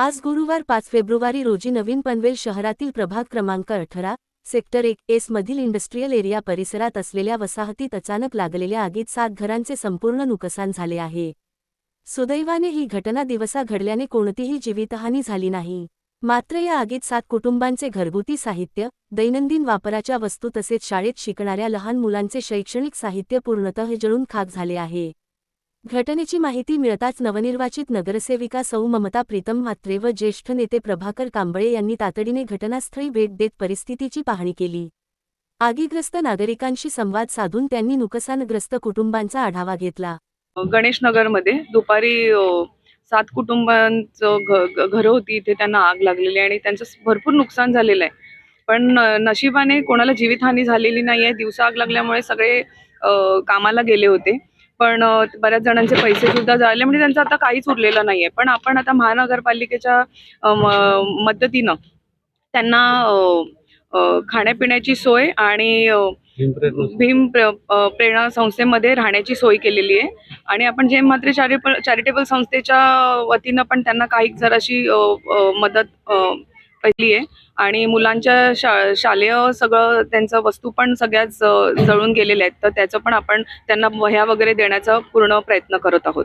आज गुरुवार पाच फेब्रुवारी रोजी नवीन पनवेल शहरातील प्रभाग क्रमांक अठरा सेक्टर एक एस मधील इंडस्ट्रीयल एरिया परिसरात असलेल्या वसाहतीत अचानक लागलेल्या आगीत सात घरांचे संपूर्ण नुकसान झाले आहे. सुदैवाने ही घटना दिवसा घडल्याने कोणतीही जीवितहानी झाली नाही. मात्र या आगीत सात कुटुंबांचे घरगुती साहित्य दैनंदिन वापराच्या वस्तू तसेच शाळेत शिकणाऱ्या लहान मुलांचे शैक्षणिक साहित्य पूर्णतः जळून खाक झाले आहे. घटनेची माहिती मिळताच नवनिर्वाचित नगरसेविका सौ ममता प्रीतम म्हात्रे व ज्येष्ठ नेते प्रभाकर कांबळे यांनी तातडीने घटनास्थळी भेट देत परिस्थितीची पाहणी केली. आगीग्रस्त नागरिकांशी संवाद साधून त्यांनी नुकसानग्रस्त कुटुंबांचा आढावा घेतला. गणेशनगरमध्ये दुपारी सात कुटुंबांचं घरं होती इथे त्यांना आग लागलेली आणि त्यांचं भरपूर नुकसान झालेलं आहे. पण नशिबाने कोणाला जीवितहानी झालेली नाही आहे दिवसा आग लागल्यामुळे सगळे कामाला गेले होते. पण बऱ्याच जणांचे पैसे सुद्धा जाळले म्हणजे त्यांचं आता काहीच उरलेलं नाही आहे पण आपण आता महानगरपालिकेच्या मदतीनं त्यांना खाण्यापिण्याची सोय आणि भीम प्रेरणा संस्थेमध्ये राहण्याची सोय केलेली आहे. आणि आपण जे मात्र चॅरिटेबल चॅरिटेबल संस्थेच्या वतीनं पण त्यांना काही जराशी मदत पहिली आहे. आणि मुलांच्या शा शालेय सगळं त्यांचं वस्तू पण सगळ्याच जळून गेलेल्या आहेत. तर त्याचं पण आपण त्यांना वह्या वगैरे देण्याचा पूर्ण प्रयत्न करत आहोत.